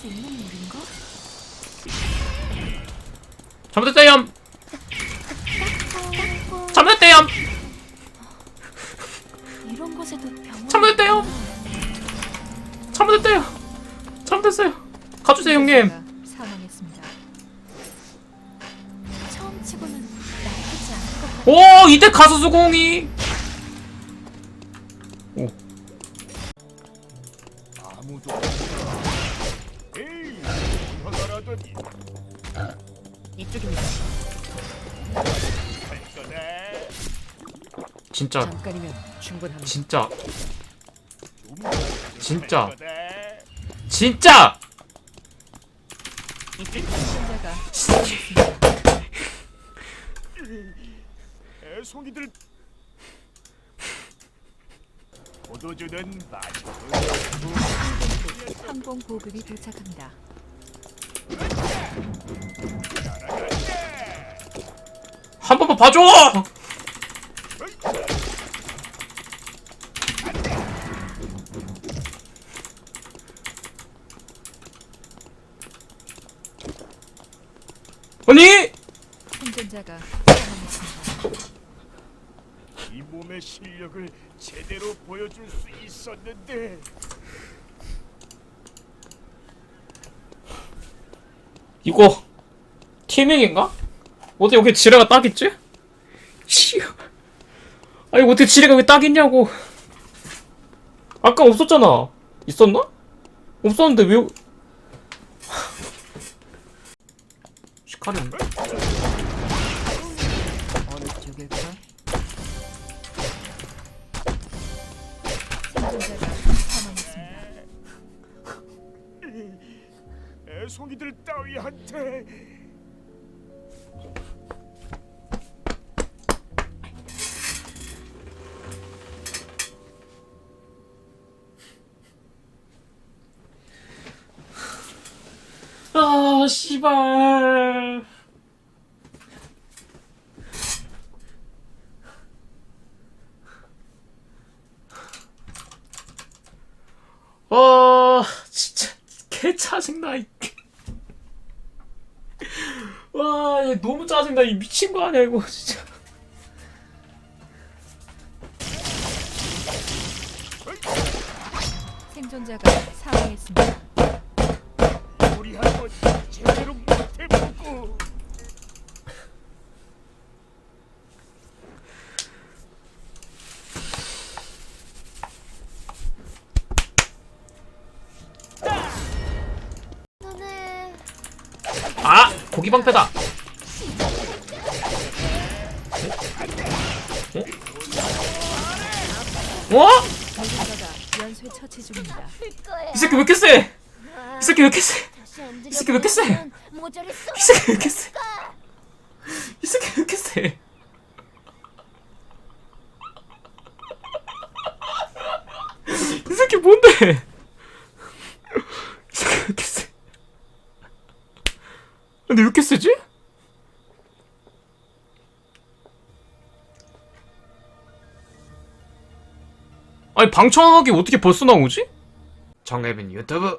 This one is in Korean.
수 있는 일인가? 잘못했대요. 잘못했대요. 이런 곳에도 병원. 잘못했대요. 잘못했대요. 잘못했어요. 가주세요 형님. 사망했습니다. 처음 치고는 나쁘지 않을 것 같아. 오 이때 가수 수공이. 오 아무도 이쪽입니다. 진짜 잠깐이면 충분합니다. 진짜 좀 진짜. 진짜 생존자가 애송이들 포도주는 마시고 항공 보급이 도착합니다. 한 번만 봐줘. 아니 생존자가 사망했습니다. 이 몸의 실력을 제대로 보여줄 수 있었는데 이거 티밍인가? 어디 여기 지뢰가 딱 있지? 씨. 아니 어떻게 지뢰가 왜딱 있냐고. 아까 없었잖아. 있었나? 없었는데 왜? 시카리 없네. 어느 쪽일까? 애송이들 따위한테 아 씨발. 와 진짜 개 짜증나 얘 너무 짜증나 이 미친 거 아니야 이거 진짜. 생존자가 사망했습니다. 우리 한번 제대로 못해보고 아 고기 방패다. 어? 어? 이 새끼 왜 이렇게 세? 이 새끼 왜 이렇게 세? 이 새끼 왜 이렇게 세? 이 새끼 왜 이렇게 세? 이 새끼 왜 이렇게 세? 이 새끼 뭔데? 이 새끼 왜 이렇게 세? 근데 왜 이렇게 세지? 아니 방청하기 어떻게 벌써 나오지? 정혜빈 유튜브